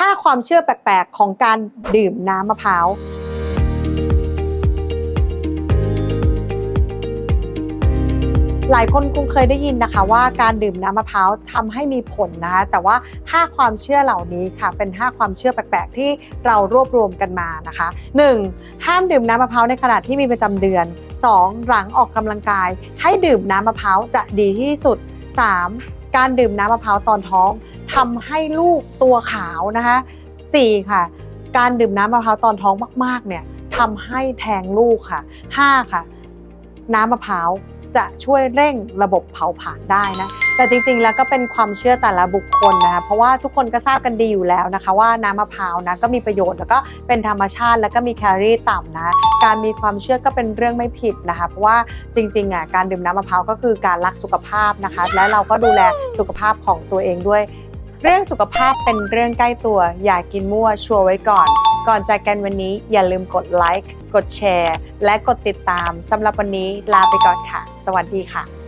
5 ความเชื่อแปลกๆ ของการดื่มน้ำมะพร้าว หลายคนคงเคยได้ยินนะคะว่าการดื่มน้ำมะพร้าวทำให้มีผลนะคะแต่ว่า 5 ความเชื่อเหล่านี้ค่ะ เป็น 5 ความเชื่อแปลกๆ ที่เรารวบรวมกันมานะคะ 1. ห้ามดื่มน้ำมะพร้าวในขณะที่มีประจำเดือน 2. หลังออกกำลังกาย ให้ดื่มน้ำมะพร้าวจะดีที่สุด 3. การดื่มน้ำมะพร้าวตอนท้องทำให้ลูกตัวขาวนะคะ 4. ค่ะ การดื่มน้ำมะพร้าวตอนท้องมากๆเนี่ยทำให้แทงลูกค่ะ 5. ค่ะ น้ำมะพร้าว จะช่วยเร่งระบบเผาผลาญได้นะแต่จริงๆแล้วก็เป็นความเชื่อแต่ละบุคคลนะคะเพราะว่าทุกคนก็ทราบกันดีอยู่แล้วนะคะ ว่าน้ำมะพร้าวนะก็มีประโยชน์แล้วก็เป็นธรรมชาติแล้วก็มีแคลอรี่ต่ำนะการมีความเชื่อก็เป็นเรื่องไม่ผิดนะคะเพราะว่าจริงๆอะการดื่มน้ำมะพร้าวก็คือการรักสุขภาพนะคะ และเราก็ดูแลสุขภาพของตัวเองด้วย เรื่องสุขภาพเป็นเรื่องใกล้ตัว อย่ากินมั่วชัวร์ไว้ก่อน ก่อนจากกันวันนี้อย่าลืมกดไลค์ กดแชร์ และกดติดตามสำหรับวันนี้ลาไปก่อนค่ะ สวัสดีค่ะ